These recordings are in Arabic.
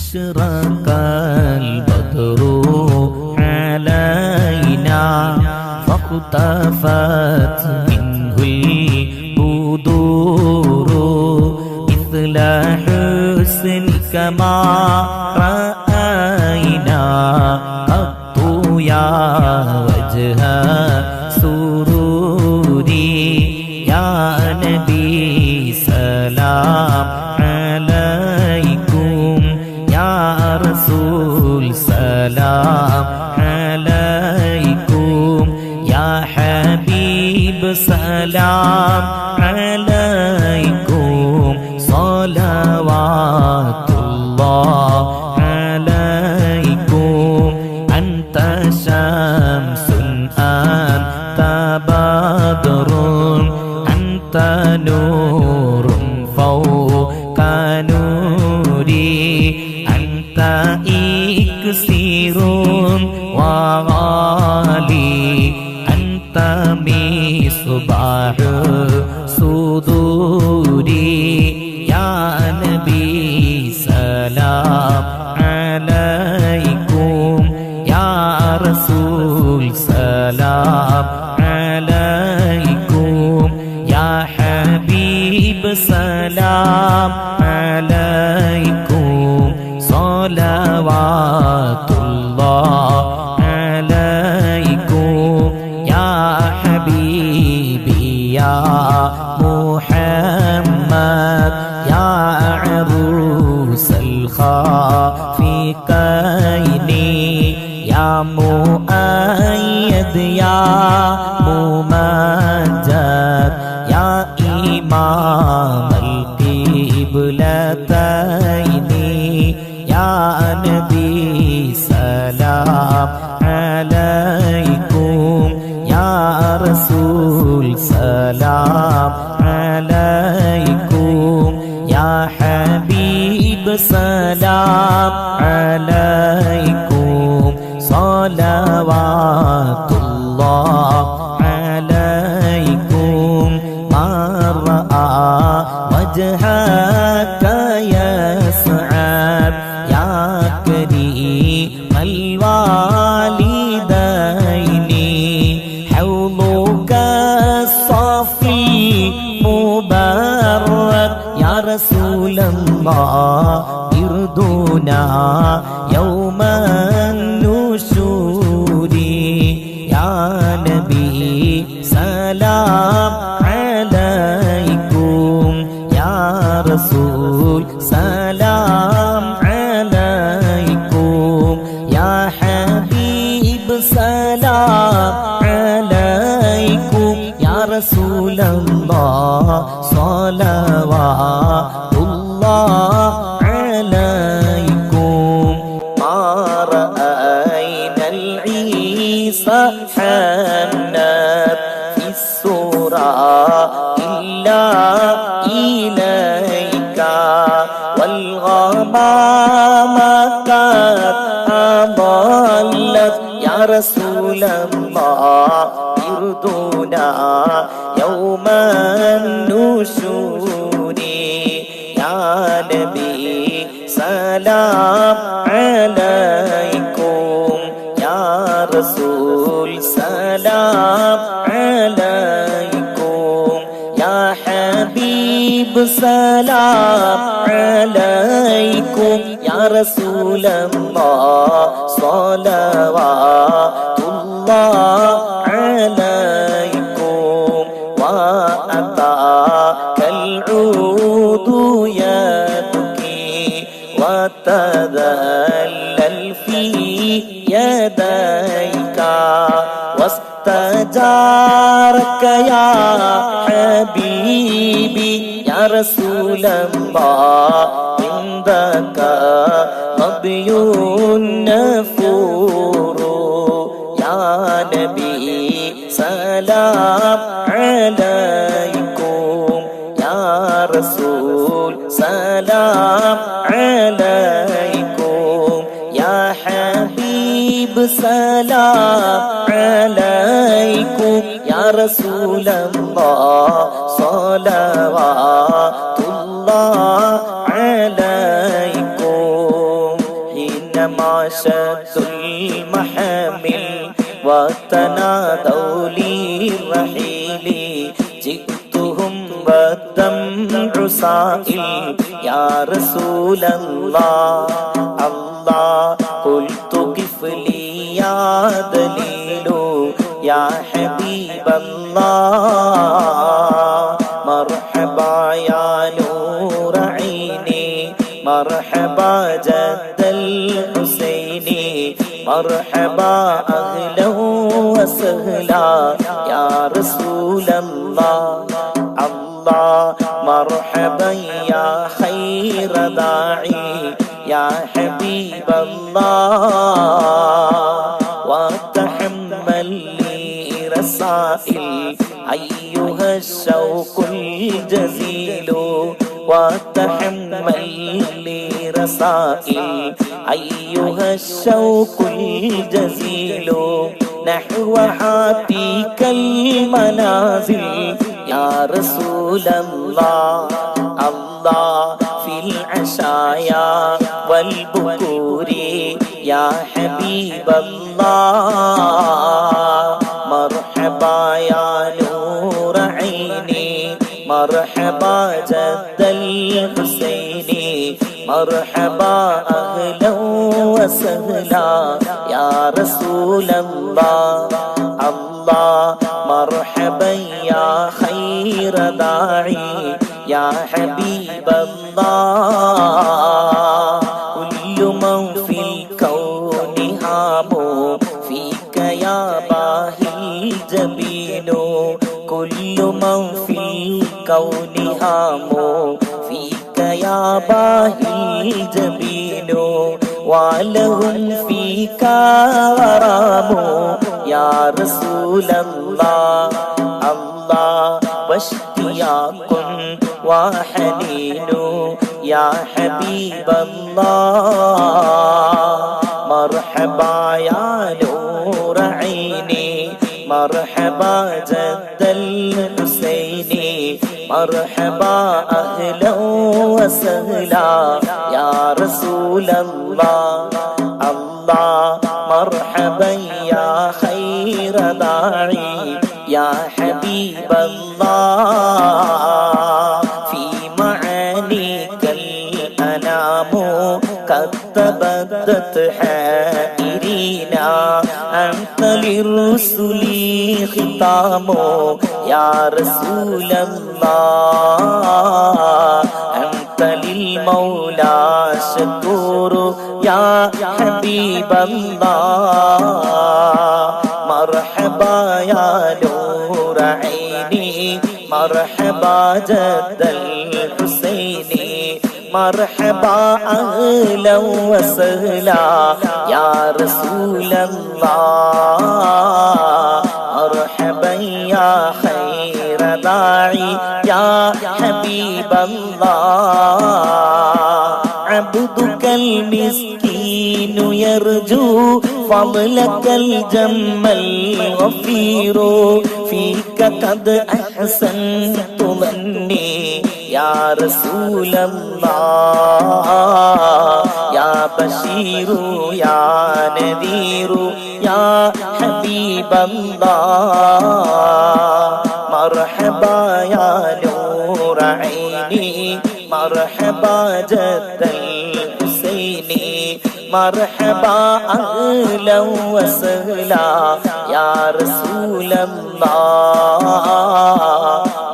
أشرق البدر علينا. فاقتفت منه البدور مثل حسنك ما رأينا. قط يا وجه سلام سلام عليكم يا حبيب سلام عليكم صلوات الله عليكم يا حبيبي يا محمد يا عروس الخافقين يا يا ممجد يا إمام القبلتين يا نبي سلام عليكم يا رسول سلام عليكم يا حبيب سلام عليكم صلوات الله يردنا يوم النشور يا نبي سلام عليكم يا رسول سلام عليكم يا حبيب سلام عليكم يا رسول الله صلوات يا رسول الله يرضونا يوم النشور يا نبي سلام عليكم يا رسول سلام عليكم يا حبيب سلام عليكم يا رسول الله صلوات الله عليكم وأتاك العود يبكي وتذلل في يديك واستجارك يا حبيبي يا رسول الله. عندك ضبي النفور. يا نبي سلام عليكم. يا رسول سلام عليكم. يا حبيب سلام عليكم. يا رسول الله صلوات جماشة المحامل وتنادوا لي الرحيل جئتهم والدمع سائل يا رسول الله الله قلت قف لي يا دليل يا حبيب الله مرحبا جد الحسين مرحبا أهلا وسهلا. يا رسول الله الله مرحبا يا خير داعي. يا حبيب الله وتحمل لي رسائل. أيها الشوق الجزيل وتحمل رسائل أيها الشوق الجزيل نحو حاتيك المنازل. يا رسول الله الله في العشايا والبكور. يا حبيب الله مرحبا يا نور عيني. مرحبا جد الحسين. مرحبا أهلا وسهلا. يا رسول الله الله مرحبا يا خير داعي. يا حبيب الله كل من في الكون هام فيك يا باهي الجبين كل من في الكون هام باهي الجبين ولهم فيك غرام يا رسول الله الله واشتياق وحنين. يا حبيب الله مرحبا يا نور عيني. مرحبا جد الحسين. مرحبا أهلا وسهلا. يا رسول الله الله مرحبا يا خير داعي يا حبيب الله في معانيك الأنام قد تبدت حائرينا أنت للرسل ختام يا رسول الله أنت للمولى شكور يا حبيب الله مرحبا يا نور عيني مرحبا جد الحسين مرحبا أهلا وسهلا يا رسول الله حبيب الله عبدك المسكين يرجو فضلك الجم الغفير فيك قد أحسنت ظني يا رسول الله. يا بشير يا نذير يا حبيب الله. مرحبا يا مرحبا جد الحسين مرحبا أهلا وسهلا. يا رسول الله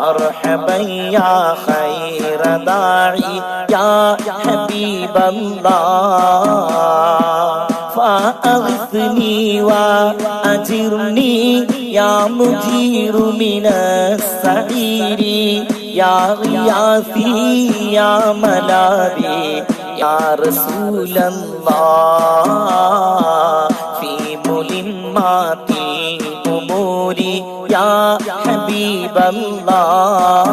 مرحبا يا خير داعي يا حبيب الله. فأغثني وأجرني يا مجير من السعير. يا غياثي يا ملاذي يا رسول الله في ملمات الأمور يا حبيب الله.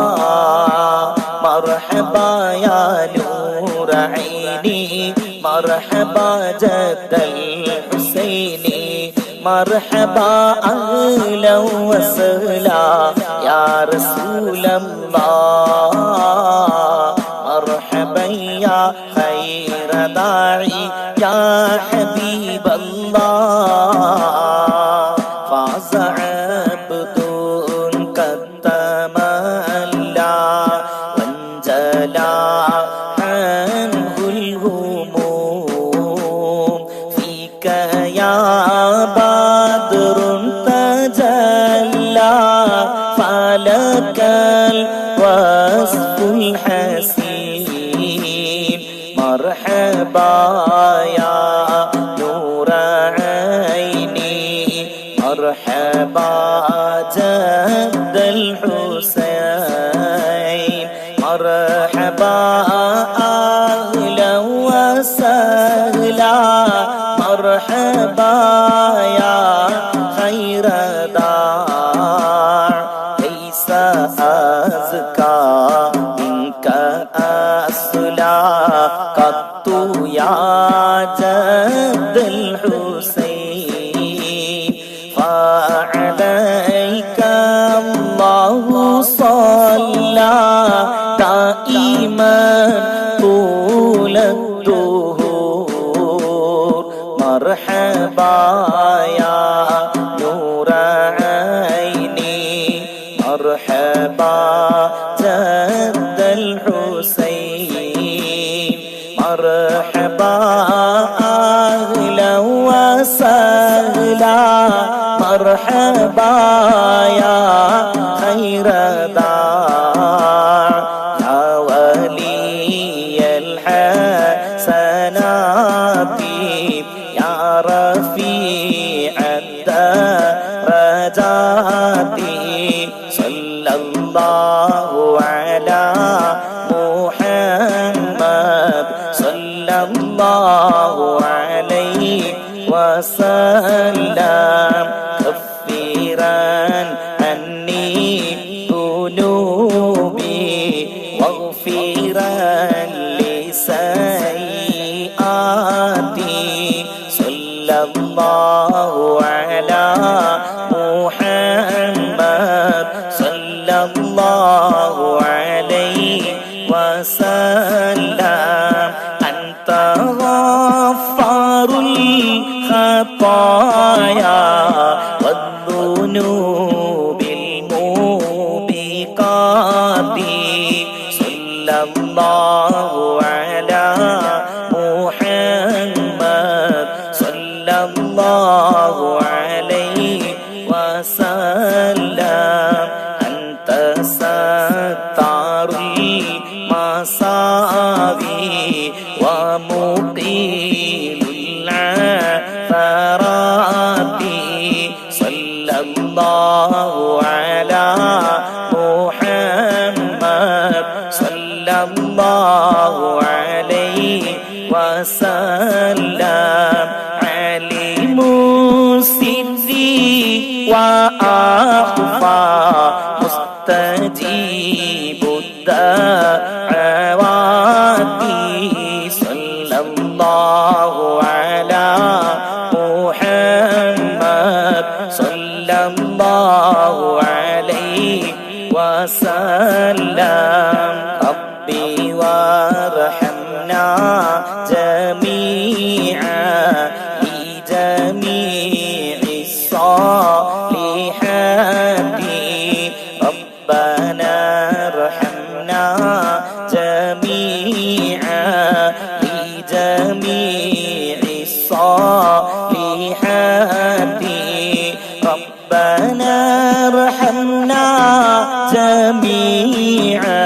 مرحبا يا نور عيني مرحبا جد الحسين مرحبا أهلا وسهلا يا رسول الله. مرحبا يا خير خير داعي يا حبيب الله. مرحبا يا نور عيني مرحبا جد الحسين. مرحبا أهلا وسهلا. مرحبا يا خير دار ليس أزكى منك أصلا. قط يا جد الحسين مرحبا يا خير دار يا ولي يا رفيع صلى الله صلى الله عليه وسلم. أنت ستار المصابي ومقيل العثرات صلى الله على محمد. صلى الله عليه وسلم. മുസിന്ദി വാ ആഹ്ഫ മുസ്തഖ جميعا